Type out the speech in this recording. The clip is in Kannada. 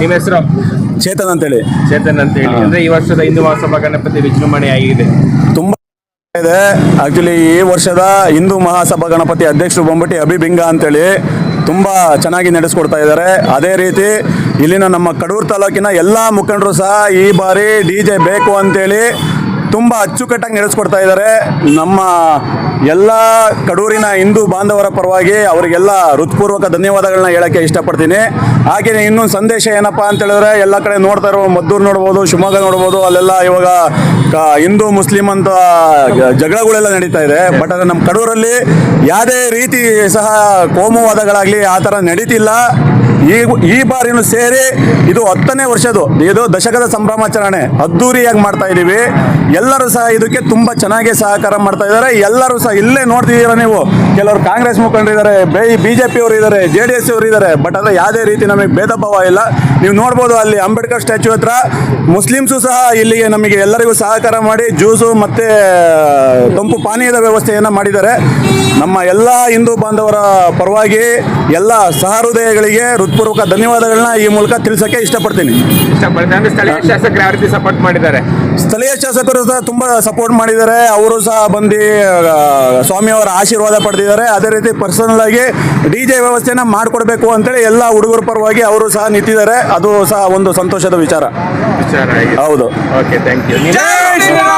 ನಿಮ್ಮ ಹೆಸರು? ಚೇತನ್ ಅಂತೇಳಿ. ಚೇತನ್ ಅಂತ ಹೇಳಿ ಅಂದ್ರೆ ಈ ವರ್ಷದ ಹಿಂದೂ ಮಹಾಸಭಾ ಗಣಪತಿ ವಿಜೃಂಭಣೆ ಆಗಿದೆ. ತುಂಬ ಇದೆ. ಆಕ್ಚುಲಿ ಈ ವರ್ಷದ ಹಿಂದೂ ಮಹಾಸಭಾ ಗಣಪತಿ ಅಧ್ಯಕ್ಷರು ಬಂದ್ಬಿಟ್ಟು ಅಭಿಬಿಂಗ ಅಂತೇಳಿ ತುಂಬ ಚೆನ್ನಾಗಿ ನಡೆಸ್ಕೊಡ್ತಾ ಇದ್ದಾರೆ. ಅದೇ ರೀತಿ ಇಲ್ಲಿನ ನಮ್ಮ ಕಡೂರು ತಾಲೂಕಿನ ಎಲ್ಲ ಮುಖಂಡರು ಸಹ ಈ ಬಾರಿ ಡಿ ಜೆ ಬೇಕು ಅಂತೇಳಿ ತುಂಬ ಅಚ್ಚುಕಟ್ಟಾಗಿ ನಡೆಸ್ಕೊಡ್ತಾ ಇದ್ದಾರೆ. ನಮ್ಮ ಎಲ್ಲ ಕಡೂರಿನ ಹಿಂದೂ ಬಾಂಧವರ ಪರವಾಗಿ ಅವರಿಗೆಲ್ಲ ಹೃತ್ಪೂರ್ವಕ ಧನ್ಯವಾದಗಳನ್ನ ಹೇಳಕ್ಕೆ ಇಷ್ಟಪಡ್ತೀನಿ. ಹಾಗೆಯೇ ಇನ್ನೊಂದು ಸಂದೇಶ ಏನಪ್ಪ ಅಂತ ಹೇಳಿದ್ರೆ, ಎಲ್ಲ ಕಡೆ ನೋಡ್ತಾ ಇರೋ ಮದ್ದೂರು ನೋಡ್ಬೋದು, ಶಿವಮೊಗ್ಗ ನೋಡ್ಬೋದು, ಅಲ್ಲೆಲ್ಲ ಇವಾಗ ಹಿಂದೂ, ಮುಸ್ಲಿಂ ಅಂತ ಜಗಳಗಳೆಲ್ಲ ನಡೀತಾ ಇದೆ. ಬಟ್ ಆದರೆ ನಮ್ಮ ಕಡೂರಲ್ಲಿ ಯಾವುದೇ ರೀತಿ ಸಹ ಕೋಮುವಾದಗಳಾಗಲಿ ಆ ಥರ ನಡೀತಿಲ್ಲ. ಈ ಈ ಬಾರಿನೂ ಸೇರಿ ಇದು ಹತ್ತನೇ ವರ್ಷದ್ದು. ಇದು ದಶಕದ ಸಂಭ್ರಮಾಚರಣೆ. ಅದ್ದೂರಿಯಾಗಿ ಮಾಡ್ತಾ ಇದ್ದೀವಿ ಎಲ್ಲರೂ ಸಹ ಇದಕ್ಕೆ ತುಂಬ ಚೆನ್ನಾಗಿ ಸಹಕಾರ ಮಾಡ್ತಾ ಇದ್ದಾರೆ. ಎಲ್ಲರೂ ಸಹ ಇಲ್ಲೇ ನೋಡ್ತಿದ್ದೀರಾ ನೀವು. ಕೆಲವರು ಕಾಂಗ್ರೆಸ್ ಮುಖಂಡರಿದ್ದಾರೆ ಬಿ ಜೆ ಪಿ ಅವರು ಇದ್ದಾರೆ, ಜೆ ಡಿ ಎಸ್ ಅವರು ಇದ್ದಾರೆ. ಬಟ್ ಆದರೆ ಯಾವುದೇ ರೀತಿ ನಮಗೆ ಭೇದ ಭಾವ ಇಲ್ಲ. ನೀವು ನೋಡ್ಬೋದು ಅಲ್ಲಿ ಅಂಬೇಡ್ಕರ್ ಸ್ಟ್ಯಾಚ್ಯೂ ಹತ್ರ. ಮುಸ್ಲಿಮ್ಸು ಸಹ ಇಲ್ಲಿಗೆ ನಮಗೆ ಎಲ್ಲರಿಗೂ ಸಹಕಾರ ಮಾಡಿ ಜ್ಯೂಸು ಮತ್ತು ತಂಪು ಪಾನೀಯದ ವ್ಯವಸ್ಥೆಯನ್ನು ಮಾಡಿದ್ದಾರೆ. ನಮ್ಮ ಎಲ್ಲ ಹಿಂದೂ ಬಾಂಧವರ ಪರವಾಗಿ ಎಲ್ಲ ಸಹೃದಯಗಳಿಗೆ ಹೃತ್ಪೂರ್ವಕ ಧನ್ಯವಾದಗಳನ್ನ ಈ ಮೂಲಕ ತಿಳಿಸಕ್ಕೆ ಇಷ್ಟಪಡ್ತೀನಿ. ಸ್ಥಳೀಯ ಶಾಸಕರು ಯಾವ ರೀತಿ ಸಪೋರ್ಟ್ ಮಾಡಿದ್ದಾರೆ? ಸ್ಥಳೀಯ ಶಾಸಕರು ಸಹ ತುಂಬ ಸಪೋರ್ಟ್ ಮಾಡಿದ್ದಾರೆ. ಅವರು ಸಹ ಬಂದು ಸ್ವಾಮಿ ಅವರ ಆಶೀರ್ವಾದ ಪಡೆದಿದ್ದಾರೆ. ಅದೇ ರೀತಿ ಪರ್ಸನಲ್ ಆಗಿ ಡಿ ಜೆ ವ್ಯವಸ್ಥೆನ ಮಾಡಿಕೊಡ್ಬೇಕು ಅಂತೇಳಿ ಎಲ್ಲ ಹುಡುಗರ ಪರವಾಗಿ ಅವರು ಸಹ ನಿಂತಿದ್ದಾರೆ. ಅದು ಸಹ ಒಂದು ಸಂತೋಷದ ವಿಚಾರ. ವಿಚಾರ ಹೌದು. Okay thank you